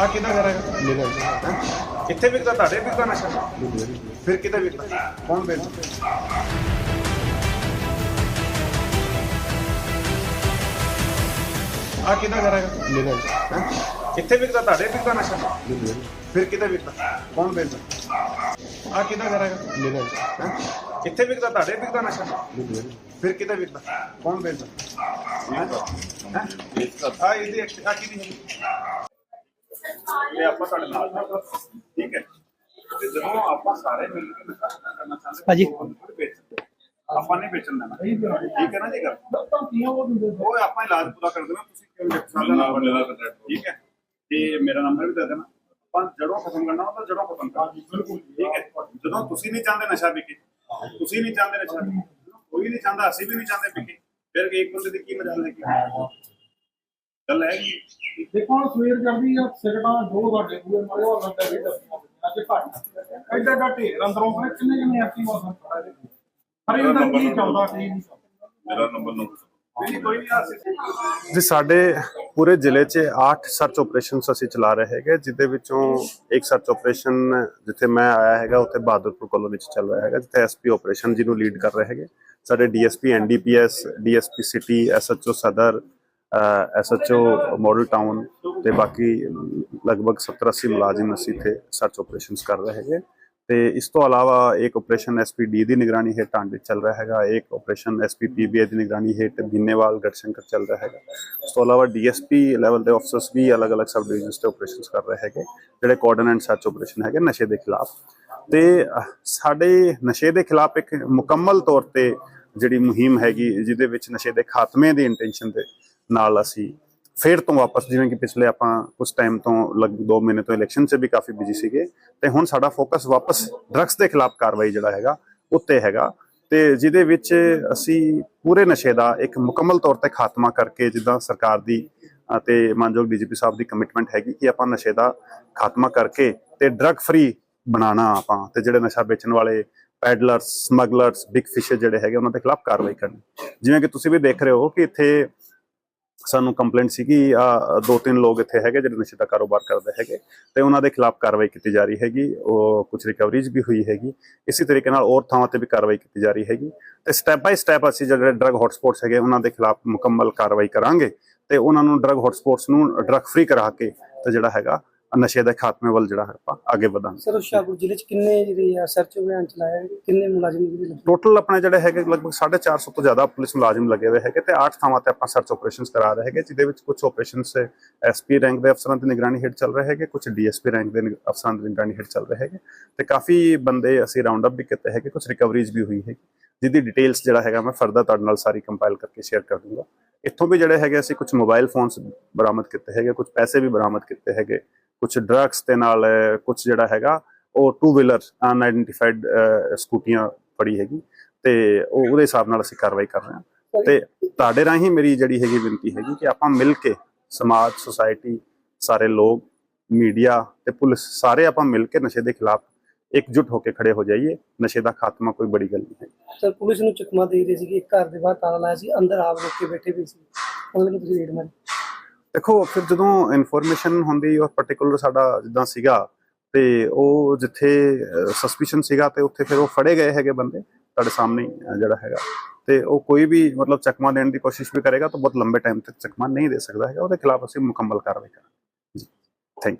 ਆ ਕਿਹਦਾ ਘਰ ਹੈਗਾ ਮੇਰਾ ਹੈਂ? ਕਿੱਥੇ ਵਿਕਦਾ ਤੁਹਾਡੇ ਵਿਕਦਾ ਨਸ਼ਾ? ਫਿਰ ਕਿਤੇ ਵਿਕਦਾ? ਕੌਣ ਵੇਚਦਾ? ਆ ਕਿਹਦਾ ਘਰ ਹੈਗਾ ਮੇਰਾ ਹੈਂ? ਕਿੱਥੇ ਵਿਕਦਾ ਤੁਹਾਡੇ ਵਿਕਦਾ ਨਸ਼ਾ? ਫਿਰ ਕਿਤੇ ਵਿਕਦਾ? ਕੌਣ ਵੇਚਦਾ? ਆ ਕਿਹਦਾ ਘਰ ਹੈਗਾ ਮੇਰਾ ਹੈਂ? ਕਿੱਥੇ ਵਿਕਦਾ ਤੁਹਾਡੇ ਵਿਕਦਾ ਨਸ਼ਾ? ਫਿਰ ਕਿਤੇ ਵਿਕਦਾ? ਕੌਣ ਵੇਚਦਾ? ਹੈਂ? ਹੈਂ? ਆ ਇਹਦੀ ਐਕਟ- ਆ ਕਿਹਦੀ ਹੈਗੀ? ਇਹ ਆਪਾਂ ਤੁਹਾਡੇ ਨਾਲ ਹਾਂ। ਠੀਕ ਹੈ ਤੇ ਜਦੋਂ ਆਪਾਂ ਸਾਰੇ ਮਿਲ ਕੇ ਨਸ਼ਾ ਕਰਨਾ ਚਾਹੁੰਦੇ ਭਾਜੀ। ਤਾਂ ਥੋੜ੍ਹੀ ਵੇਚ। ਆਪਾਂ ਨਹੀਂ ਵੇਚਣ ਦੇਣਾ। ਠੀਕ ਹੈ ਨਾ ਜੀ ਗੱਲ? ਉਹ ਆਪਾਂ ਇਲਾਜ ਪੂਰਾ ਕਰ ਦੇਣਾ ਤੁਸੀਂ ਕਿਉਂ ਸਾਡਾ ਨੰਬਰ ਲੈ ਲਾ ਠੀਕ ਹੈ? ਤੇ ਮੇਰਾ ਨੰਬਰ ਵੀ ਦੇ ਦੇਣਾ। ਆਪਾਂ ਜੜੋਂ ਖਤਮ ਕਰਨਾ ਹੁੰਦਾ ਜੜੋਂ ਖਤਮ ਕਰਨਾ। ਬਿਲਕੁਲ ਠੀਕ ਹੈ? ਜਦੋਂ ਤੁਸੀਂ ਨਹੀਂ ਚਾਹੁੰਦੇ ਨਸ਼ਾ ਵਿਕੇ ਤੁਸੀਂ ਨਹੀਂ ਚਾਹੁੰਦੇ ਨਸ਼ਾ ਵਿਕੇ ਕੋਈ ਨਹੀਂ ਚਾਹੁੰਦਾ ਅਸੀਂ ਵੀ ਨਹੀਂ ਚਾਹੁੰਦੇ ਵਿਕੇ ਫਿਰ ਇੱਕ ਬੰਦੇ ਦੀ ਕੀ ਮਦਦ ਹੈ ਗੱਲ ਹੈ। ਕਿ ਦੇਖੋ ਸਵੇਰ ਕਰਦੀ ਆ ਸਿਗਰਟਾਂ ਦੋ ਸਾਡੇ ਪੂਰੇ ਮਾਰੇ ਹੋਰ ਬੰਦੇ ਵੀ ਦੱਸਣਾ ਅੱਜ ਘੱਟ। ਐਡਾ ਐਡਾ ਢੇਰ ਅੰਦਰੋਂ ਕਿੰਨੇ ਕਿੰਨੇ ਐਕਟਿਵ ਹੋ ਸਕਦੇ ਹਰੇ ਅੰਦਰ ਕੀ ਚੱਲਦਾ ਕੀ ਨਹੀਂ ਮੇਰਾ ਨੰਬਰ ਨੋਟ ਜੀ ਸਾਡੇ ਪੂਰੇ ਜ਼ਿਲ੍ਹੇ 'ਚ 8 ਸਰਚ ਆਪਰੇਸ਼ਨਸ ਅਸੀਂ ਚਲਾ ਰਹੇ ਹੈਗੇ ਜਿਦੇ ਵਿੱਚੋਂ ਇੱਕ ਸਰਚ ਆਪਰੇਸ਼ਨ ਜਿੱਥੇ ਮੈਂ ਆਇਆ ਹੈਗਾ ਉੱਥੇ ਬਹਾਦਰਪੁਰ ਕਲੋਨੀ 'ਚ ਚੱਲ ਰਿਹਾ ਹੈਗਾ ਜਿੱਥੇ ਐਸਪੀ ਆਪਰੇਸ਼ਨ ਜਿਹਨੂੰ ਲੀਡ ਕਰ ਰਹੇ ਹੈਗੇ। ਸਾਡੇ DSP NDPS DSP city SHO ਸਦਰ ਐਸਐਚਓ ਮਾਡਲ ਟਾਊਨ ਤੇ ਬਾਕੀ ਲਗਭਗ 70 80 ਮੁਲਾਜ਼ਮ ਅਸੀਂ ਇੱਥੇ ਸਰਚ ਆਪਰੇਸ਼ਨਸ ਕਰ ਰਹੇ ਹੈਗੇ। ਤੇ ਇਸ ਤੋਂ ਇਲਾਵਾ ਇੱਕ ਆਪਰੇਸ਼ਨ ਐਸਪੀਡੀ ਦੀ ਨਿਗਰਾਨੀ ਹੇਠ ਟਾਂਡੇ ਚੱਲ ਰਿਹਾ ਹੈਗਾ, ਇੱਕ ਆਪਰੇਸ਼ਨ ਐਸਪੀਪੀਬੀਏ ਦੀ ਨਿਗਰਾਨੀ ਹੇਠ ਬਿੰਨੇਵਾਲ ਗੜਸ਼ੰਕਰ ਚੱਲ ਰਿਹਾ ਹੈਗਾ। ਇਸ ਤੋਂ ਇਲਾਵਾ ਡੀਐਸਪੀ ਲੈਵਲ ਦੇ ਅਫਸਰਸ ਵੀ ਅਲੱਗ-ਅਲੱਗ ਸਬ ਡਿਵੀਜ਼ਨਸ ਤੇ ਆਪਰੇਸ਼ਨਸ ਕਰ ਰਹੇ ਹੈਗੇ, ਜਿਹੜੇ ਕੋਆਰਡੀਨੇਟ ਸਰਚ ਆਪਰੇਸ਼ਨ ਹੈਗੇ ਨਸ਼ੇ ਦੇ ਖਿਲਾਫ। ਤੇ ਸਾਡੇ ਨਸ਼ੇ ਦੇ ਖਿਲਾਫ ਇੱਕ ਮੁਕੰਮਲ ਤੌਰ ਤੇ ਜਿਹੜੀ ਮੁਹਿੰਮ ਹੈਗੀ, ਜਿਹਦੇ ਵਿੱਚ ਨਸ਼ੇ ਦੇ ਖਾਤਮੇ ਦੀ ਇੰਟੈਂਸ਼ਨ ਦੇ ਨਾਲ ਅਸੀਂ ਫੇਰ ਤੋਂ ਵਾਪਸ, ਜਿਵੇਂ ਕਿ ਪਿਛਲੇ ਆਪਾਂ ਕੁਝ ਟਾਈਮ ਤੋਂ ਲਗਭਗ 2 ਮਹੀਨੇ ਤੋਂ ਇਲੈਕਸ਼ਨ 'ਚ ਵੀ ਕਾਫੀ ਬਿਜ਼ੀ ਸੀਗੇ ਤੇ ਹੁਣ ਸਾਡਾ ਫੋਕਸ ਵਾਪਸ ਡਰੱਗਸ ਦੇ ਖਿਲਾਫ ਕਾਰਵਾਈ ਜਿਹੜਾ ਹੈਗਾ, ਉੱਤੇ ਹੈਗਾ ਤੇ ਜਿਹਦੇ ਵਿੱਚ ਅਸੀਂ ਪੂਰੇ ਨਸ਼ੇ ਦਾ ਇੱਕ ਮੁਕੰਮਲ ਤੌਰ ਤੇ ਖਾਤਮਾ ਕਰਕੇ ਜਿੱਦਾਂ ਸਰਕਾਰ ਦੀ ਅਤੇ ਮਾਨਯੋਗ ਡੀਜੀਪੀ ਸਾਹਿਬ ਦੀ ਕਮਿਟਮੈਂਟ ਹੈਗੀ ਕਿ ਆਪਾਂ ਨਸ਼ੇ ਦਾ ਖਾਤਮਾ ਕਰਕੇ ਤੇ ਡਰੱਗ ਫਰੀ ਬਣਾਉਣਾ ਆਪਾਂ ਤੇ ਜਿਹੜੇ ਨਸ਼ਾ ਵੇਚਣ ਵਾਲੇ ਪੈਡਲਰਸ ਸਮਗਲਰਸ ਬਿਗ ਫਿਸ਼ ਜਿਹੜੇ ਹੈਗੇ ਉਹਨਾਂ ਦੇ ਖਿਲਾਫ ਕਾਰਵਾਈ ਕਰਨੀ। ਜਿਵੇਂ ਕਿ ਤੁਸੀਂ ਵੀ ਦੇਖ ਰਹੇ ਹੋ ਕਿ ਇੱਥੇ ਸਾਨੂੰ ਕੰਪਲੇਂਟ ਸੀ ਕਿ ਆ ਦੋ ਤਿੰਨ ਲੋਕ ਇੱਥੇ ਹੈਗੇ ਜਿਹੜੇ ਨਸ਼ੇ ਦਾ ਕਾਰੋਬਾਰ ਕਰਦੇ ਹੈਗੇ ਤੇ ਉਹਨਾਂ ਦੇ ਖਿਲਾਫ ਕਾਰਵਾਈ ਕੀਤੀ ਜਾ ਰਹੀ ਹੈਗੀ, ਉਹ ਕੁਝ ਰਿਕਵਰੀਜ਼ ਵੀ ਹੋਈ ਹੈਗੀ। ਇਸੇ ਤਰੀਕੇ ਨਾਲ ਹੋਰ ਥਾਵਾਂ ਤੇ ਵੀ ਕਾਰਵਾਈ ਕੀਤੀ ਜਾ ਰਹੀ ਹੈਗੀ ਤੇ ਸਟੈਪ ਬਾਈ ਸਟੈਪ ਅਸੀਂ ਜਿਹੜੇ ਡਰੱਗ ਹੌਟਸਪੌਟਸ ਹੈਗੇ ਉਹਨਾਂ ਦੇ ਖਿਲਾਫ ਮੁਕੰਮਲ ਕਾਰਵਾਈ ਕਰਾਂਗੇ ਤੇ ਉਹਨਾਂ ਨੂੰ ਡਰੱਗ ਹੌਟਸਪੌਟਸ ਨੂੰ ਡਰੱਗ ਫ੍ਰੀ ਕਰਾ ਕੇ ਤੇ ਜਿਹੜਾ ਹੈਗਾ ਨਸ਼ੇ ਦੇ ਖਾਤਮੇ ਵੱਲ ਜਿਹੜਾ ਹੈ ਆਪਾਂ ਅੱਗੇ ਵਧਾਂਗੇ। ਸਰ ਹੁਸ਼ਿਆਰਪੁਰ ਜ਼ਿਲ੍ਹੇ ਚ ਕਿੰਨੇ ਜਿਹੜੇ ਆ ਸਰਚ ਅਭਿਆਨ ਚਲਾਇਆ ਕਿੰਨੇ ਮੁਲਾਜ਼ਮ ਜਿਹੜੇ ਟੋਟਲ ਆਪਣੇ ਜਿਹੜੇ ਹੈਗੇ ਲਗਭਗ 450 ਤੋਂ ਜ਼ਿਆਦਾ ਪੁਲਿਸ ਮੁਲਾਜ਼ਮ ਲੱਗੇ ਹੋਏ ਹੈਗੇ ਤੇ 8 ਥਾਵਾਂ ਤੇ ਆਪਾਂ ਸਰਚ ਆਪਰੇਸ਼ਨਸ ਕਰਾ ਰਹੇ ਹੈਗੇ ਜਿਹਦੇ ਵਿੱਚ ਕੁਝ ਆਪਰੇਸ਼ਨਸ ਐਸਪੀ ਰੈਂਕ ਦੇ ਅਫਸਰਾਂ ਦੀ ਨਿਗਰਾਨੀ ਹੇਠ ਚੱਲ ਰਹੇ ਹੈਗੇ ਕੁਝ ਡੀਐਸਪੀ ਰੈਂਕ ਦੇ ਅਫਸਰਾਂ ਦੀ ਨਿਗਰਾਨੀ ਹੇਠ ਚੱਲ ਰਹੇ ਹੈਗੇ ਤੇ ਕਾਫੀ ਬੰਦੇ ਅਸੀਂ ਰਾਉਂਡ ਅਪ ਵੀ ਕੀਤੇ ਹੈਗੇ ਕੁਝ ਰਿਕਵਰੀਜ਼ ਵੀ ਹੋਈ ਹੈਗੀ ਜਿਹਦੀ ਡਿਟੇਲਸ ਜਿਹੜਾ ਹੈਗਾ ਮੈਂ ਫਰਦਰ ਤੁਹਾਡੇ ਨਾਲ ਸਾਰੀ ਕੰਪਾਈਲ ਕਰਕੇ ਸ਼ੇਅਰ ਕਰ ਦੂੰਗਾ। ਇੱਥੋਂ ਵੀ ਜਿਹੜੇ ਹੈਗੇ ਅਸੀਂ ਕੁਝ ਮੋਬਾਈਲ ਫੋਨਸ ਬਰਾਮਦ ਕੀਤੇ ਹੈਗੇ ਕੁਝ ਪੈਸੇ ਵੀ ਬਰਾਮਦ ਕੀਤੇ ਹੈਗੇ ਕੁਝ ਡਰੱਗਸ ਦੇ ਨਾਲ ਕੁਝ ਜਿਹੜਾ ਹੈਗਾ ਉਹ ਟੂ ਵੀਲਰ ਅਨਆਇਡੈਂਟੀਫਾਈਡ ਸਕੂਟੀਆਂ ਫੜੀ ਹੈਗੀ ਤੇ ਉਹ ਉਹਦੇ ਹਿਸਾਬ ਨਾਲ ਅਸੀਂ ਕਾਰਵਾਈ ਕਰ ਰਹੇ ਹਾਂ। ਤੇ ਤੁਹਾਡੇ ਰਾਹੀਂ ਮੇਰੀ ਜਿਹੜੀ ਹੈਗੀ ਬੇਨਤੀ ਹੈਗੀ ਕਿ ਆਪਾਂ ਮਿਲ ਕੇ ਸਮਾਜ ਸੁਸਾਇਟੀ ਸਾਰੇ ਲੋਕ ਮੀਡੀਆ ਤੇ ਪੁਲਿਸ ਸਾਰੇ ਆਪਾਂ ਮਿਲ ਕੇ ਨਸ਼ੇ ਦੇ ਖਿਲਾਫ ਇਕਜੁੱਟ ਹੋ ਕੇ ਖੜੇ ਹੋ ਜਾਈਏ। ਨਸ਼ੇ ਦਾ ਖਾਤਮਾ ਕੋਈ ਬੜੀ ਗੱਲ ਨਹੀਂ ਹੈ ਸਰ ਪੁਲਿਸ ਨੂੰ ਚਕਮਾ ਦੇ ਰਹੇ ਸੀਗੇ ਘਰ ਦੇ ਬਾਹਰ ਤਾਲਾ ਲਾਇਆ ਸੀ ਅੰਦਰ ਆਪ ਲੋਕ ਕੇ ਬੈਠੇ ਵੀ ਸੀ। ਉਹਨਾਂ ਨੂੰ ਤੁਸੀਂ ਰੇਡ ਮਾਰੀ। ਦੇਖੋ, ਫਿਰ ਜਦੋਂ ਇਨਫੋਰਮੇਸ਼ਨ ਹੁੰਦੀ ਔਰ ਪਾਰਟਿਕੂਲਰ ਸਾਡਾ ਜਿੱਦਾਂ ਸੀਗਾ, ਤੇ ਉਹ ਜਿੱਥੇ ਸਸਪੀਸ਼ਨ ਸੀਗਾ, ਤੇ ਉੱਥੇ ਫਿਰ ਉਹ ਫੜੇ ਗਏ ਹੈਗੇ ਬੰਦੇ, ਤੁਹਾਡੇ ਸਾਹਮਣੇ ਜਿਹੜਾ ਹੈਗਾ। ਤੇ ਉਹ ਕੋਈ ਵੀ ਮਤਲਬ ਚਕਮਾ ਦੇਣ ਦੀ ਕੋਸ਼ਿਸ਼ ਵੀ ਕਰੇਗਾ, ਤਾਂ ਬਹੁਤ ਲੰਬੇ ਟਾਈਮ ਤੱਕ ਚਕਮਾ ਨਹੀਂ ਦੇ ਸਕਦਾ ਹੈਗਾ, ਉਹਦੇ ਖਿਲਾਫ ਅਸੀਂ ਮੁਕੰਮਲ ਕਾਰਵਾਈ ਕਰਾਂਗੇ।